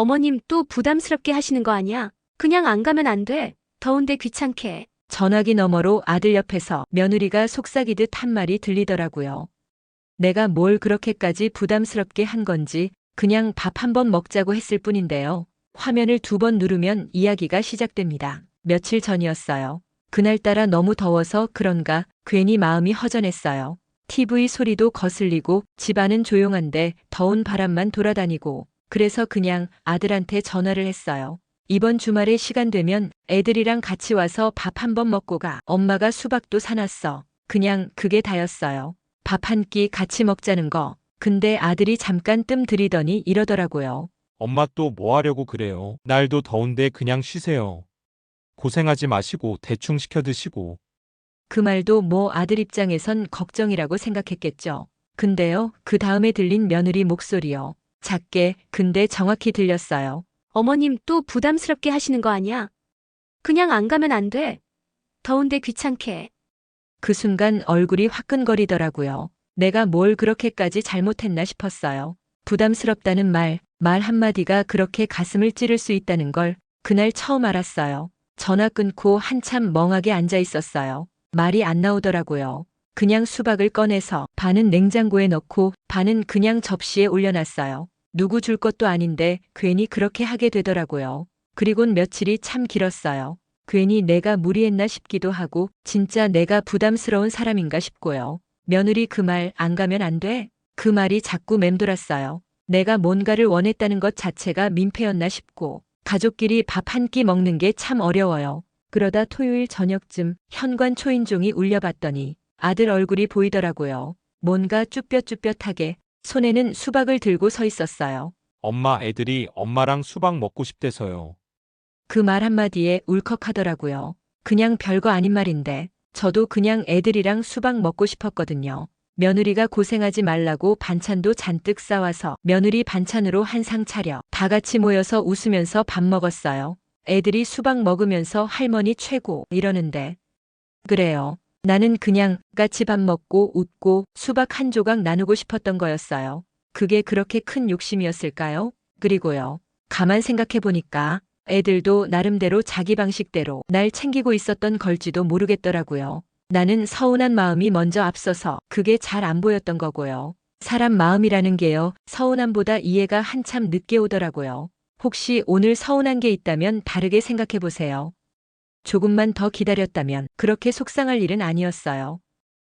어머님 또 부담스럽게 하시는 거 아니야? 그냥 안 가면 안 돼. 더운데 귀찮게. 전화기 너머로 아들 옆에서 며느리가 속삭이듯 한 말이 들리더라고요. 내가 뭘 그렇게까지 부담스럽게 한 건지 그냥 밥 한 번 먹자고 했을 뿐인데요. 화면을 두 번 누르면 이야기가 시작됩니다. 며칠 전이었어요. 그날따라 너무 더워서 그런가 괜히 마음이 허전했어요. TV 소리도 거슬리고 집안은 조용한데 더운 바람만 돌아다니고 그래서 그냥 아들한테 전화를 했어요. 이번 주말에 시간 되면 애들이랑 같이 와서 밥 한 번 먹고 가. 엄마가 수박도 사놨어. 그냥 그게 다였어요. 밥 한 끼 같이 먹자는 거. 근데 아들이 잠깐 뜸 들이더니 이러더라고요. 엄마 또 뭐 하려고 그래요? 날도 더운데 그냥 쉬세요. 고생하지 마시고 대충 시켜 드시고. 그 말도 뭐 아들 입장에선 걱정이라고 생각했겠죠. 근데요, 그 다음에 들린 며느리 목소리요. 작게, 근데 정확히 들렸어요. 어머님 또 부담스럽게 하시는 거 아니야? 그냥 안 가면 안 돼. 더운데 귀찮게. 그 순간 얼굴이 화끈거리더라고요. 내가 뭘 그렇게까지 잘못했나 싶었어요. 부담스럽다는 말, 말 한마디가 그렇게 가슴을 찌를 수 있다는 걸 그날 처음 알았어요. 전화 끊고 한참 멍하게 앉아 있었어요. 말이 안 나오더라고요. 그냥 수박을 꺼내서 반은 냉장고에 넣고 반은 그냥 접시에 올려놨어요. 누구 줄 것도 아닌데 괜히 그렇게 하게 되더라고요. 그리곤 며칠이 참 길었어요. 괜히 내가 무리했나 싶기도 하고 진짜 내가 부담스러운 사람인가 싶고요. 며느리 그 말 안 가면 안 돼? 그 말이 자꾸 맴돌았어요. 내가 뭔가를 원했다는 것 자체가 민폐였나 싶고 가족끼리 밥 한 끼 먹는 게 참 어려워요. 그러다 토요일 저녁쯤 현관 초인종이 울려봤더니 아들 얼굴이 보이더라고요. 뭔가 쭈뼛쭈뼛하게 손에는 수박을 들고 서 있었어요. 엄마 애들이 엄마랑 수박 먹고 싶대서요. 그 말 한마디에 울컥하더라고요. 그냥 별거 아닌 말인데 저도 그냥 애들이랑 수박 먹고 싶었거든요. 며느리가 고생하지 말라고 반찬도 잔뜩 싸와서 며느리 반찬으로 한 상 차려 다 같이 모여서 웃으면서 밥 먹었어요. 애들이 수박 먹으면서 할머니 최고 이러는데 그래요. 나는 그냥 같이 밥 먹고 웃고 수박 한 조각 나누고 싶었던 거였어요. 그게 그렇게 큰 욕심이었을까요? 그리고요. 가만 생각해 보니까 애들도 나름대로 자기 방식대로 날 챙기고 있었던 걸지도 모르겠더라고요. 나는 서운한 마음이 먼저 앞서서 그게 잘 안 보였던 거고요. 사람 마음이라는 게요. 서운함보다 이해가 한참 늦게 오더라고요. 혹시 오늘 서운한 게 있다면 다르게 생각해 보세요. 조금만 더 기다렸다면 그렇게 속상할 일은 아니었어요.